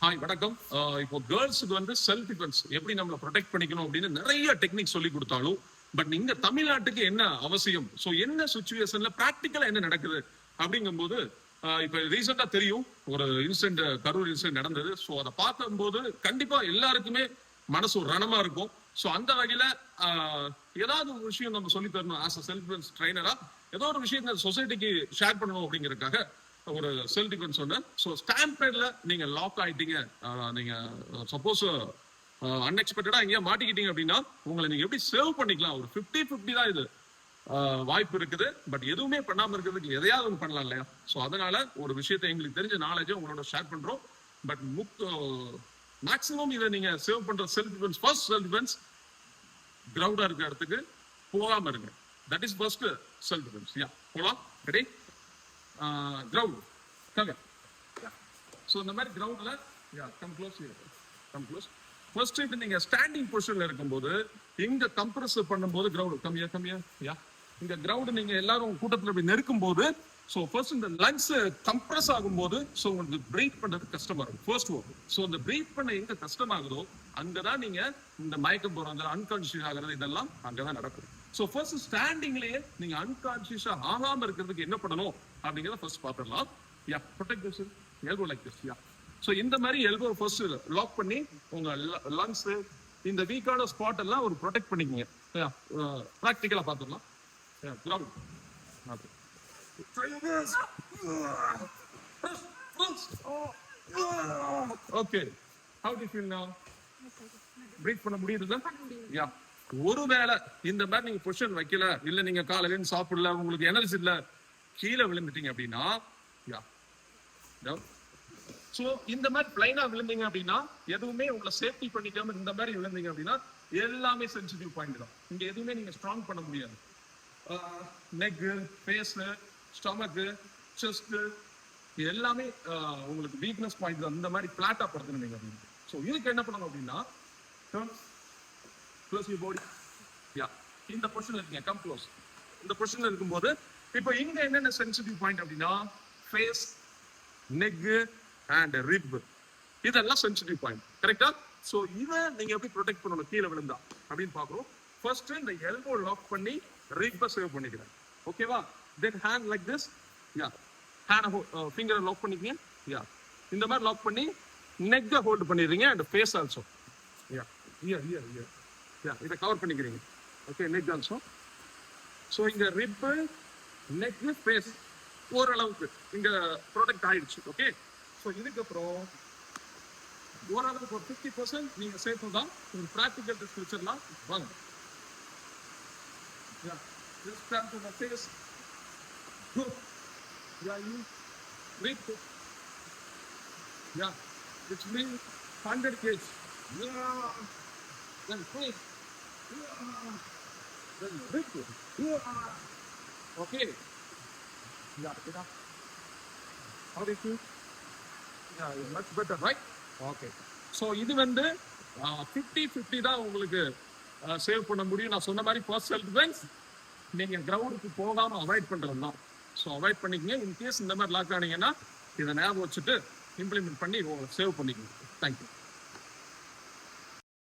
Hi வணக்கம். இப்போ கேர்ள்ஸுக்கு வந்து செல்ஃப் டிஃபென்ஸ் எப்படி நம்மளை ப்ரொடெக்ட் பண்ணிக்கணும் அப்படின்னு நிறைய டெக்னிக் சொல்லி கொடுத்தாலும் பட் இங்க தமிழ்நாட்டுக்கு என்ன அவசியம்? ஸோ என்ன சுச்சுவேஷன்ல ப்ராக்டிக்கலா என்ன நடக்குது? அப்படிங்கும்போது இப்ப இப்போ ரீசெண்டா தெரியும். ஒரு இன்சிடென்ட் கரூர் இன்சிடென்ட் நடந்தது. ஸோ அதை பார்க்கும்போது கண்டிப்பா எல்லாருக்குமே மனசு ஒரு ரணமா இருக்கும். ஸோ அந்த வகையில ஏதாவது ஒரு விஷயம் நம்ம சொல்லி தரணும் ஆஸ் அ செல்ஃப் டிஃபென்ஸ் ட்ரைனரா ஏதோ ஒரு விஷயம் சொசைட்டிக்கு ஷேர் பண்ணணும் அப்படிங்கறதுக்காக ஒரு செல்ஃப் டிஃபென்ஸ் ஒன்று ஸோ ஸ்டாம்பேட்ல நீங்க லாக் ஆயிட்டீங்க. நீங்க சப்போஸ் அன்எக்ஸ்பெக்டடா எங்கேயா மாட்டிக்கிட்டீங்க அப்படின்னா உங்களை நீங்க எப்படி சேவ் பண்ணிக்கலாம்? ஒரு 50 50 தான் இது. வாய்ப்பு இருக்குது. பட் எதுவுமே பண்ணாம இருக்கிறதுக்கு எதையாவது ஒன்று பண்ணலாம் இல்லையா? ஸோ அதனால ஒரு விஷயத்தை எங்களுக்கு தெரிஞ்ச நாலேஜை உங்களோட ஷேர் பண்றோம். பட் முக் மேக்ஸிமம் இதை நீங்க சேவ் பண்ற self defence first self defence கிரவுண்டா இருக்கிற இடத்துக்கு போகாம இருங்க. That is first self defence yeah போலாம். ரெடி கிரவுண்ட் கங்க. ஸோ இந்த மாதிரி கிரவுண்டில் yeah come close come close first இது நீங்க ஸ்டாண்டிங் பொசிஷனில் இருக்கும்போது இங்க கம்ப்ரஸ் பண்ணும்போது கிரவுண்ட் கம்மியா கம்மியா யா இந்த கிரவுண்ட் நீங்க எல்லாரும் கூட்டத்தில் இப்படி நெருக்கும் போது ஸோ ஃபர்ஸ்ட் இந்த லங்ஸ் கம்ப்ரஸ் ஆகும்போது ஸோ உங்களுக்கு பிரீத் பண்ணுறது கஷ்டமா இருக்கும். ஃபர்ஸ்ட் ஒர்க் ஸோ இந்த பிரீத் பண்ண எங்கே கஷ்டமாகுதோ அங்கதான் நீங்க இந்த மயக்கம் போறது அன்கான்ஷியஸ் ஆகுறது இதெல்லாம் அங்கதான் நடக்கும். ஸோ ஃபர்ஸ்ட் ஸ்டாண்டிங்லயே நீங்க அன்கான்சியஸா ஆகாம இருக்கிறதுக்கு என்ன பண்ணணும்? அப்படிங்கிறத ஃபர்ஸ்ட் பார்த்துடலாம். Yeah protect this elbow like this yeah so இந்த மாதிரி எல்போ ஃபர்ஸ்ட் லாக் பண்ணி உங்க லங்ஸ் இந்த வீக்கான ஸ்பாட் எல்லாம் ஒரு ப்ரொடெக்ட் பண்ணிக்கங்க. ப்ராக்டிக்கலா பார்த்துடலாம். Ground okay how to feel now breathe பண்ண முடியுதுல்ல? யா ஒருவேளை இந்த மாதிரி நீங்க பொசிஷன் வைக்கல இல்ல நீங்க காலையில சாப்பிடல உங்களுக்கு எனர்ஜி இல்ல கீழே விழுந்துட்டீங்க அப்படின்னா யா. சோ இந்த மாதிரி பிளைனா விழுந்தீங்க அப்படின்னா எதுவுமே உங்களை சேஃப்டி பண்ணிக்காம இந்த மாதிரி விழுந்தீங்க அப்படின்னா எல்லாமே சென்சிட்டிவ் பாயிண்ட் தான். இங்க எதுவுமே நீங்க ஸ்ட்ராங் பண்ண முடியாது. நெக் ஃபேஸ் ஸ்டமக்கு செஸ்ட் எல்லாமே ஆஹ், உங்களுக்கு வீக்னஸ் பாயிண்ட் தான். இந்த மாதிரி பிளாட்டா படுத்துனீங்க அப்படின்னு. ஸோ இதுக்கு என்ன பண்ணணும் அப்படின்னா க்ளோஸ் யூ பாடி யா இந்த பொசிஷன்ல இருக்கீங்க. கம் க்ளோஸ் இந்த பொசிஷன்ல இருக்கும்போது இப்போ இங்க என்னென்ன சென்சிட்டிவ் பாயிண்ட் அப்படின்னா ஃபேஸ் நெக் அண்ட் ரிப் இதெல்லாம் சென்சிட்டிவ் பாயிண்ட் கரெக்டா ஸோ இதை நீங்க எப்படி ப்ரொடெக்ட் பண்ணணும்? கீழே விழுந்தா. அப்படின்னு பாக்குறோம் ஃபர்ஸ்ட் இந்த எல்போ லாக் பண்ணி ரிப்பை சேவ் பண்ணிக்கிறேன். ஓகேவா then hand like this yeah hand ஃபிங்கரை lock பண்ணிக்கங்க. யா இந்த மாதிரி லாக் பண்ணி நெக்கை ஹோல்டு பண்ணிடுறீங்க. And face also yeah ear ear ear yeah இதை கவர் பண்ணிக்கிறீங்க ஓகே நெக் ஆல்சோ ஸோ இங்கே ரிப்பு நெக் ஃபேஸ் ஓரளவுக்கு இங்கே ப்ரொடெக்ட் ஆயிடுச்சு ஓகே ஸோ இதுக்கப்புறம் ஓரளவுக்கு ஒரு ஃபிஃப்டி பர்சன்ட் நீங்கள் சேர்த்து தான் ஒரு ப்ராக்டிக்கல் ஃபியூச்சர்லாம் வாங்க Yeah, just come to the face. Good. Yeah, you breathe. good. Yeah, it's me 100 kids. Yeah. Then please. Yeah. Then breathe. good. Yeah. Okay. Yeah, get up. How do you feel? Yeah, it's much better, right? Okay. So இது வந்து fifty fifty தான் உங்களுக்கு save பண்ண முடியும் நான் சொன்ன மாதிரி self defence நீங்கள் கிரவுண்டுக்கு போகாமல் அவாய்ட் பண்ணுறது தான் ஸோ அவாய்ட் பண்ணிக்கங்க இன்கேஸ் இந்த மாதிரி லாக் ஆனீங்கன்னா இதை ஞாபகம் வச்சுட்டு இம்ப்ளிமெண்ட் பண்ணி சேவ் பண்ணிக்கங்க தேங்க்யூ